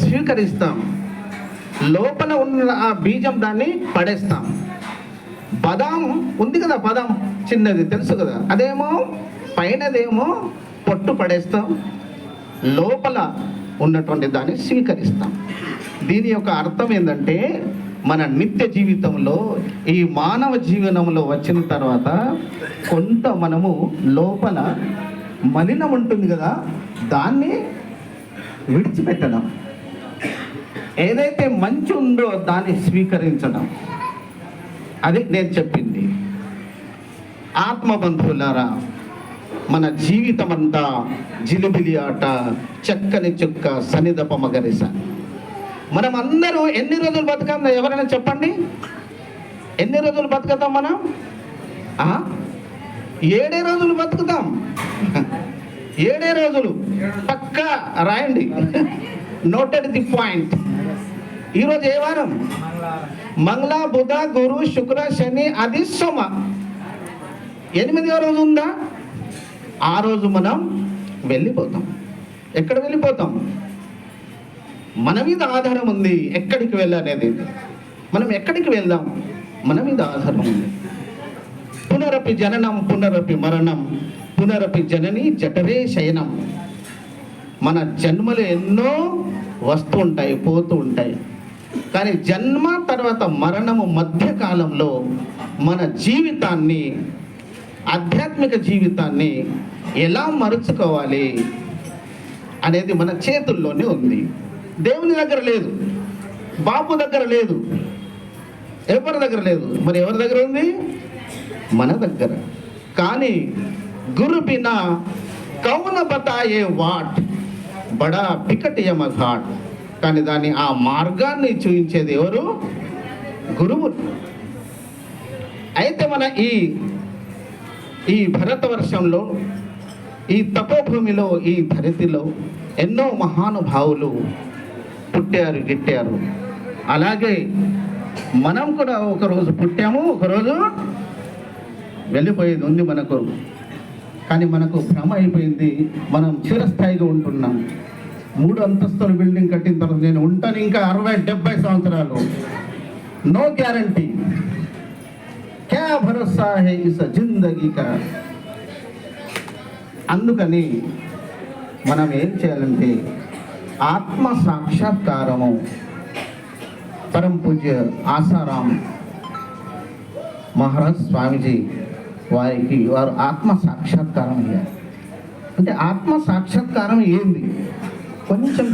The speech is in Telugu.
స్వీకరిస్తాం. లోపల ఉన్న ఆ బీజం దాన్ని పడేస్తాం. పదం ఉంది కదా బదాం? చిన్నది తెలుసు కదా? అదేమో పైనదేమో పొట్టు పడేస్తాం. లోపల ఉన్నటువంటి దాన్ని స్వీకరిస్తాం. దీని యొక్క అర్థం ఏంటంటే మన నిత్య జీవితంలో ఈ మానవ జీవనంలో వచ్చిన తర్వాత కొంత మనము లోపల మలినం ఉంటుంది కదా? దాన్ని విడిచిపెట్టడం. ఏదైతే మంచి ఉందో దాన్ని స్వీకరించడం. అది నేను చెప్పింది. ఆత్మబంధువులారా మన జీవితం అంతా జిలిబిలి ఆట చక్కని చుక్క సనిదప మగరిస మనం అందరూ ఎన్ని రోజులు బతకాలి ఎవరైనా చెప్పండి. ఎన్ని రోజులు బతుకుతాం మనం? ఏడే రోజులు బతుకుతాం? ఏడే రోజులు? పక్కా రాయండి. Noted the point. ఈరోజు ఏ వారం? మంగళ బుధ గురు శుక్ర శని అది సోమ. ఎనిమిదవ రోజు ఉందా? ఆ రోజు మనం వెళ్ళిపోతాం. ఎక్కడ వెళ్ళిపోతాం? మన మీద ఆధారం ఉంది. ఎక్కడికి వెళ్ళనేది మనం ఎక్కడికి వెళ్దాం? మన మీద ఆధారం ఉంది. పునరపి జననం పునరపి మరణం పునరపి జనని జఠరే శయనం. మన జన్మలు ఎన్నో వస్తూ ఉంటాయి పోతూ ఉంటాయి కానీ జన్మ తర్వాత మరణము మధ్య కాలంలో మన జీవితాన్ని ఆధ్యాత్మిక జీవితాన్ని ఎలా మరుచుకోవాలి అనేది మన చేతుల్లోనే ఉంది. దేవుని దగ్గర లేదు. బాబు దగ్గర లేదు. ఎవరి దగ్గర లేదు? మరి ఎవరి దగ్గర ఉంది? మన దగ్గర. కానీ గురు బినా కౌన బతాయే వాట్? బడా పికటియమ ఘాట్. కానీ దాన్ని ఆ మార్గాన్ని చూపించేది ఎవరు? గురువు అయితే మన ఈ ఈ భరతవర్షంలో ఈ తపోభూమిలో ఈ ధరితిలో ఎన్నో మహానుభావులు పుట్టారు గిట్టారు. అలాగే మనం కూడా ఒకరోజు పుట్టాము ఒకరోజు వెళ్ళిపోయేది ఉంది మనకు. కానీ మనకు భ్రమ అయిపోయింది మనం చిరస్థాయిగా ఉంటున్నాం. మూడు అంతస్తుల బిల్డింగ్ కట్టిన తర్వాత నేను ఉంటాను ఇంకా అరవై డెబ్బై సంవత్సరాలు. నో గ్యారంటీ క్యా భరోసా హే ఇస్ అందుకని మనం ఏం చేయాలంటే ఆత్మ సాక్షాత్కారము పరం పూజ్య ఆసారాం మహారాజ్ స్వామిజీ వారికి వారు ఆత్మ సాక్షాత్కారం అయ్యారు అంటే ఆత్మ సాక్షాత్కారం ఏంది? కొంచెం